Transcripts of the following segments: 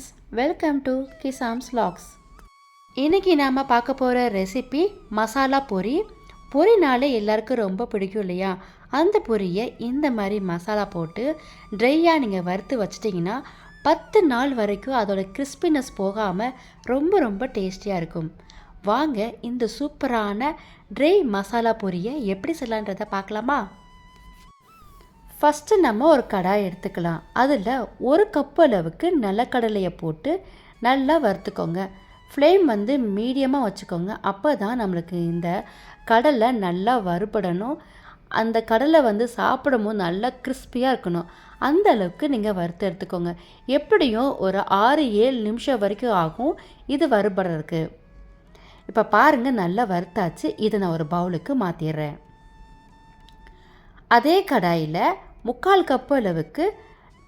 Friends welcome to கிசாம்ஸ் லாக்ஸ் இன்றைக்கி நாம் பார்க்க போகிற ரெசிபி மசாலா பொரி பொரினாலே எல்லாருக்கும் ரொம்ப பிடிக்கும் இல்லையா? அந்த பொரியை இந்த மாதிரி மசாலா போட்டு ட்ரையாக நீங்கள் வறுத்து வச்சிட்டிங்கன்னா பத்து நாள் வரைக்கும் அதோட கிறிஸ்பினஸ் போகாமல் ரொம்ப ரொம்ப டேஸ்டியாக இருக்கும். வாங்க இந்த சூப்பரான ட்ரை மசாலா பொரியை எப்படி செய்யலான்றதை பார்க்கலாமா? ஃபஸ்ட்டு நம்ம ஒரு கடாய் எடுத்துக்கலாம். அதில் ஒரு கப்பு அளவுக்கு நிலக்கடலையை போட்டு நல்லா வறுத்துக்கோங்க. ஃப்ளேம் வந்து மீடியமாக வச்சுக்கோங்க. அப்போ தான் நம்மளுக்கு இந்த கடலை நல்லா வறுபடணும். அந்த கடலை வந்து சாப்பிடும்போது நல்லா கிறிஸ்பியாக இருக்கணும். அந்த அளவுக்கு நீங்கள் வறுத்து எடுத்துக்கோங்க. எப்படியும் ஒரு ஆறு ஏழு நிமிஷம் வரைக்கும் ஆகும் இது வறுபடுறதுக்கு. இப்போ பாருங்கள் நல்லா வறுத்தாச்சு. இதை நான் ஒரு பவுலுக்கு மாற்றிடுறேன் அதே கடாயில் முக்கால் கப்பு அளவுக்கு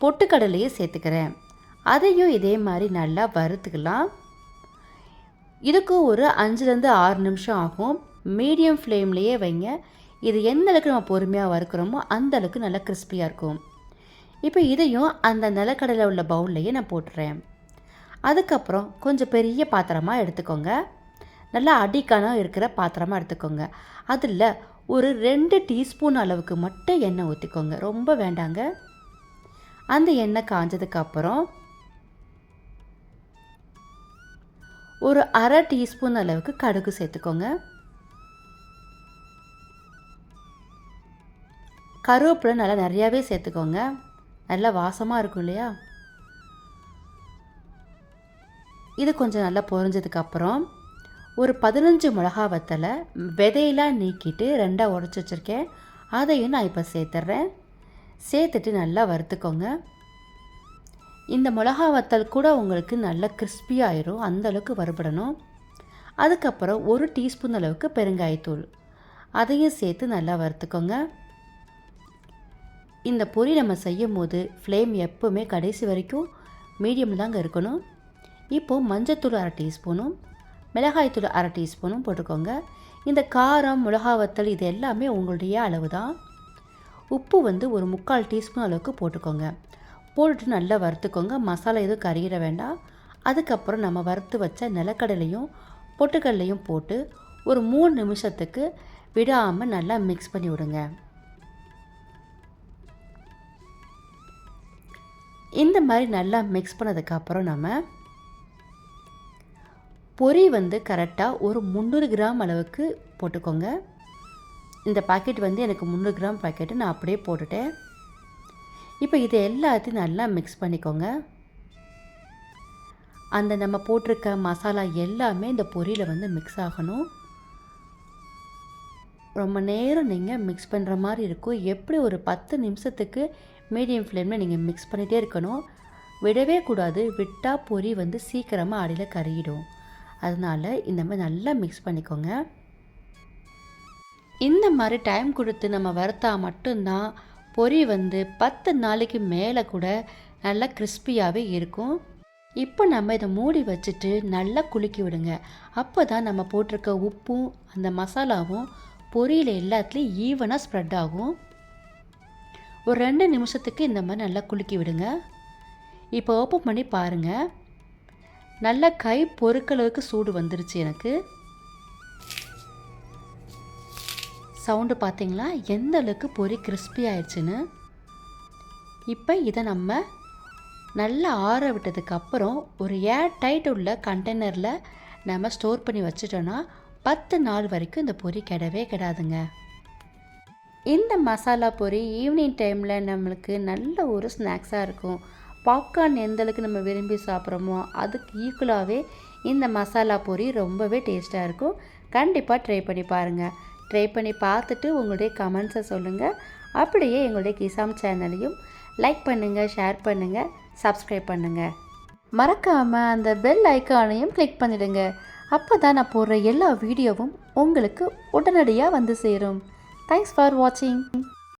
பொட்டுக்கடலையை சேர்த்துக்கிறேன். அதையும் இதே மாதிரி நல்லா வறுத்துக்கலாம். இதுக்கும் ஒரு அஞ்சுலேருந்து ஆறு நிமிஷம் ஆகும். மீடியம் ஃப்ளேம்லேயே வைங்க. இது எந்த அளவுக்கு நம்ம பொறுமையாக வறுக்கிறோமோ அந்த அளவுக்கு நல்லா கிறிஸ்பியாக இருக்கும். இப்போ இதையும் அந்த நிலக்கடலை உள்ள பவுல்லையே நான் போட்டுறேன். அதுக்கப்புறம் கொஞ்சம் பெரிய பாத்திரமாக எடுத்துக்கோங்க. நல்லா அடிக்கான இருக்கிற பாத்திரமாக எடுத்துக்கோங்க. அதில் ஒரு ரெண்டு டீஸ்பூன் அளவுக்கு மட்டும் எண்ணெய் ஊற்றிக்கோங்க ரொம்ப வேண்டாங்க. அந்த எண்ணெய் காஞ்சதுக்கப்புறம் ஒரு அரை டீஸ்பூன் அளவுக்கு கடுகு சேர்த்துக்கோங்க. கருவேப்பிலை நல்லா நிறையாவே சேர்த்துக்கோங்க. நல்லா வாசமாக இருக்கும் இல்லையா? இது கொஞ்சம் நல்லா பொரிஞ்சதுக்கப்புறம் ஒரு பதினஞ்சு மிளகா வத்தலை விதையெல்லாம் நீக்கிட்டு ரெண்டாக உடச்சி வச்சுருக்கேன். அதையும் நான் இப்போ சேர்த்துட்றேன் சேர்த்துட்டு நல்லா வறுத்துக்கோங்க. இந்த மிளகா வத்தல் கூட உங்களுக்கு நல்லா கிறிஸ்பியாயிரும் அந்தளவுக்கு வறுபடணும். அதுக்கப்புறம் ஒரு டீஸ்பூன் அளவுக்கு பெருங்காயத்தூள். அதையும் சேர்த்து நல்லா வறுத்துக்கோங்க. இந்த பொரி நம்ம செய்யும் போது ஃப்ளேம் எப்போவுமே கடைசி வரைக்கும் மீடியம் தாங்க இருக்கணும். இப்போது மஞ்சத்தூள் அரை டீஸ்பூனும் மிளகாய்த்தூள் அரை டீஸ்பூனும் போட்டுக்கோங்க. இந்த காரம் மிளகா வத்தல் இது எல்லாமே உங்களுடைய அளவு தான். உப்பு வந்து ஒரு முக்கால் டீஸ்பூன் அளவுக்கு போட்டுக்கோங்க. போட்டுட்டு நல்லா வறுத்துக்கோங்க. மசாலா எதுவும் கறியிட வேண்டாம். அதுக்கப்புறம் நம்ம வறுத்து வச்ச நிலக்கடலையும் பொட்டுக்கடலையும் போட்டு ஒரு மூணு நிமிஷத்துக்கு விடாமல் நல்லா மிக்ஸ் பண்ணி விடுங்க. இந்த மாதிரி நல்லா மிக்ஸ் பண்ணதுக்கப்புறம் நம்ம பொரி வந்து கரெக்டாக ஒரு முந்நூறு கிராம் அளவுக்கு போட்டுக்கோங்க. இந்த பாக்கெட் வந்து எனக்கு முந்நூறு கிராம் பாக்கெட்டு நான் அப்படியே போட்டுட்டேன். இப்போ இதை எல்லாத்தையும் நல்லா மிக்ஸ் பண்ணிக்கோங்க. அந்த நம்ம போட்டிருக்க மசாலா எல்லாமே இந்த பொரியில் வந்து மிக்ஸ் ஆகணும். ரொம்ப நேரம் நீங்கள் மிக்ஸ் பண்ணுற மாதிரி இருக்கும். எப்படி ஒரு பத்து நிமிஷத்துக்கு மீடியம் ஃப்ளேமில் நீங்கள் மிக்ஸ் பண்ணிகிட்டே இருக்கணும். விடவே கூடாது. விட்டால் பொரி வந்து சீக்கிரமாக அடியில் கருகிடும். அதனால் இந்த மாதிரி நல்லா மிக்ஸ் பண்ணிக்கோங்க. இந்த மாதிரி டைம் கொடுத்து நம்ம வறுத்தா மட்டும்தான் பொரி வந்து பத்து நாளைக்கு மேலே கூட நல்லா கிறிஸ்பியாகவே இருக்கும். இப்போ நம்ம இதை மூடி வச்சுட்டு நல்லா குலுக்கி விடுங்க. அப்போ தான் நம்ம போட்டிருக்க உப்பும் அந்த மசாலாவும் பொரியில் எல்லாத்துலேயும் ஈவனாக ஸ்ப்ரெட் ஆகும். ஒரு ரெண்டு நிமிஷத்துக்கு இந்த மாதிரி நல்லா குலுக்கி விடுங்க. இப்போ ஓப்பன் பண்ணி பாருங்கள் நல்ல கை பொறுக்களவுக்கு சூடு வந்துருச்சு எனக்கு. சவுண்டு பார்த்தீங்களா? எந்த அளவுக்கு பொறி கிறிஸ்பி ஆயிடுச்சுன்னு. இப்போ இதை நம்ம நல்லா ஆற விட்டதுக்கப்புறம் ஒரு ஏர் டைட் உள்ள கண்டெய்னரில் நம்ம ஸ்டோர் பண்ணி வச்சுட்டோன்னா பத்து நாள் வரைக்கும் இந்த பொரி கிடவே கிடாதுங்க. இந்த மசாலா பொரி ஈவினிங் டைமில் நம்மளுக்கு நல்ல ஒரு ஸ்நாக்ஸாக இருக்கும். பாப்கார்ன் எந்த அளவுக்கு நம்ம விரும்பி சாப்பிட்றோமோ அதுக்கு ஈக்குவலாகவே இந்த மசாலா பொரி ரொம்பவே டேஸ்ட்டாக இருக்கும். கண்டிப்பாக ட்ரை பண்ணி பாருங்கள் ட்ரை பண்ணி பார்த்துட்டு உங்களுடைய கமெண்ட்ஸை சொல்லுங்கள் அப்படியே எங்களுடைய கிசாம் சேனலையும் லைக் பண்ணுங்கள் ஷேர் பண்ணுங்கள் சப்ஸ்கிரைப் பண்ணுங்கள் மறக்காமல் அந்த பெல் ஐக்கானையும் கிளிக் பண்ணிடுங்க. அப்போ தான் நான் போடுற எல்லா வீடியோவும் உங்களுக்கு உடனடியாக வந்து சேரும். தேங்க்ஸ் ஃபார் வாட்சிங்